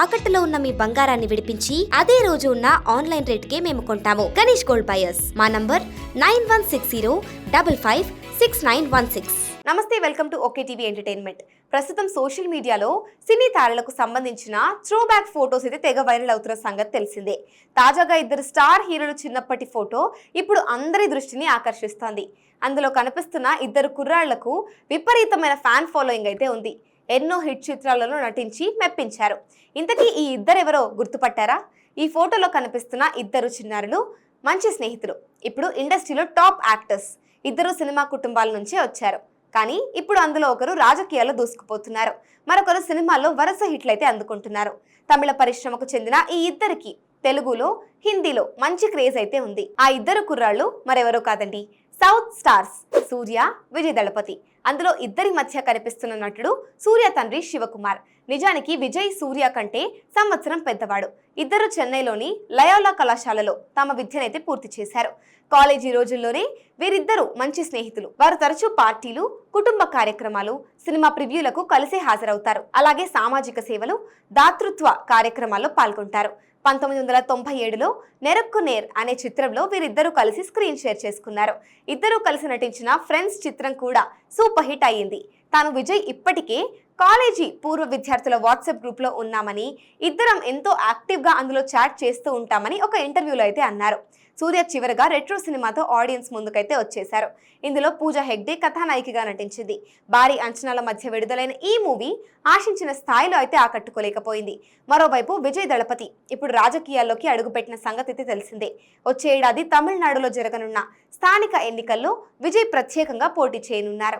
తాకట్టులో ఉన్న మీ బంగారాన్ని విడిపించి అదే రోజు ఉన్న ఆన్లైన్ రేట్కే మేము కొంటాము. Ganesh gold buyers. మా number nine one six zero double five six nine one six. నమస్తే welcome to okay TV entertainment. ప్రస్తుతం సోషల్ మీడియాలో సినీ తారలకు సంబంధించిన త్రో బ్యాక్ ఫొటోస్ అయితే తెగ వైరల్ అవుతున్న సంగతి తెలిసిందే. తాజాగా ఇద్దరు స్టార్ హీరోలు చిన్నప్పటి ఫోటో ఇప్పుడు అందరి దృష్టిని ఆకర్షిస్తోంది. అందులో కనిపిస్తున్న ఇద్దరు కుర్రాళ్ళకు విపరీతమైన ఫ్యాన్ ఫాలోయింగ్ అయితే ఉంది. ఎన్నో హిట్ చిత్రాలలో నటించి మెప్పించారు. ఇంతకీ ఈ ఇద్దరెవరో గుర్తుపట్టారా? ఈ ఫోటోలో కనిపిస్తున్న ఇద్దరు చిన్నారులు మంచి స్నేహితులు. ఇప్పుడు ఇండస్ట్రీలో టాప్ యాక్టర్స్. ఇద్దరు సినిమా కుటుంబాల నుంచే వచ్చారు. కానీ ఇప్పుడు అందులో ఒకరు రాజకీయాల్లో దూసుకుపోతున్నారు. మరొకరు సినిమాల్లో వరుస హిట్లు అయితే అందుకుంటున్నారు. తమిళ పరిశ్రమకు చెందిన ఈ ఇద్దరికి తెలుగులో హిందీలో మంచి క్రేజ్ అయితే ఉంది. ఆ ఇద్దరు కుర్రాళ్ళు మరెవరో కాదండి? South stars Suriya Vijay Thalapathy. అందులో ఇద్దరి మధ్య కనిపిస్తున్న నటుడు సూర్య తండ్రి శివకుమార్. నిజానికి విజయ్ సూర్య కంటే సంవత్సరం పెద్దవాడు. ఇద్దరు చెన్నైలోని లయోలా కళాశాలలో తమ విద్యనైతే పూర్తి చేశారు. కాలేజీ రోజుల్లోనే వీరిద్దరూ మంచి స్నేహితులు. వారు తరచూ పార్టీలు కుటుంబ కార్యక్రమాలు సినిమా ప్రివ్యూలకు కలిసే హాజరవుతారు. అలాగే సామాజిక సేవలు దాతృత్వ కార్యక్రమాల్లో పాల్గొంటారు. పంతొమ్మిది వందల తొంభై ఏడులో నెరక్కు నేర్ అనే చిత్రంలో వీరిద్దరూ కలిసి స్క్రీన్ షేర్ చేసుకున్నారు. ఇద్దరూ కలిసి నటించిన ఫ్రెండ్స్ చిత్రం కూడా సూపర్ హిట్ అయ్యింది. తాను విజయ్ ఇప్పటికే కాలేజీ పూర్వ విద్యార్థుల వాట్సాప్ గ్రూప్లో ఉన్నామని ఇద్దరం ఎంతో యాక్టివ్గా అందులో చాట్ చేస్తూ ఉంటామని ఒక ఇంటర్వ్యూలో అయితే అన్నారు. సూర్య చివరగా రెట్రో సినిమాతో ఆడియన్స్ ముందుకైతే వచ్చేశారు. ఇందులో పూజ హెగ్డే కథానాయికగా నటించింది. భారీ అంచనాల మధ్య విడుదలైన ఈ మూవీ ఆశించిన స్థాయిలో అయితే ఆకట్టుకోలేకపోయింది. మరోవైపు విజయ్ దళపతి ఇప్పుడు రాజకీయాల్లోకి అడుగుపెట్టిన సంగతి అయితే తెలిసిందే. వచ్చే ఏడాది తమిళనాడులో జరగనున్న స్థానిక ఎన్నికల్లో విజయ్ ప్రత్యేకంగా పోటీ చేయనున్నారు.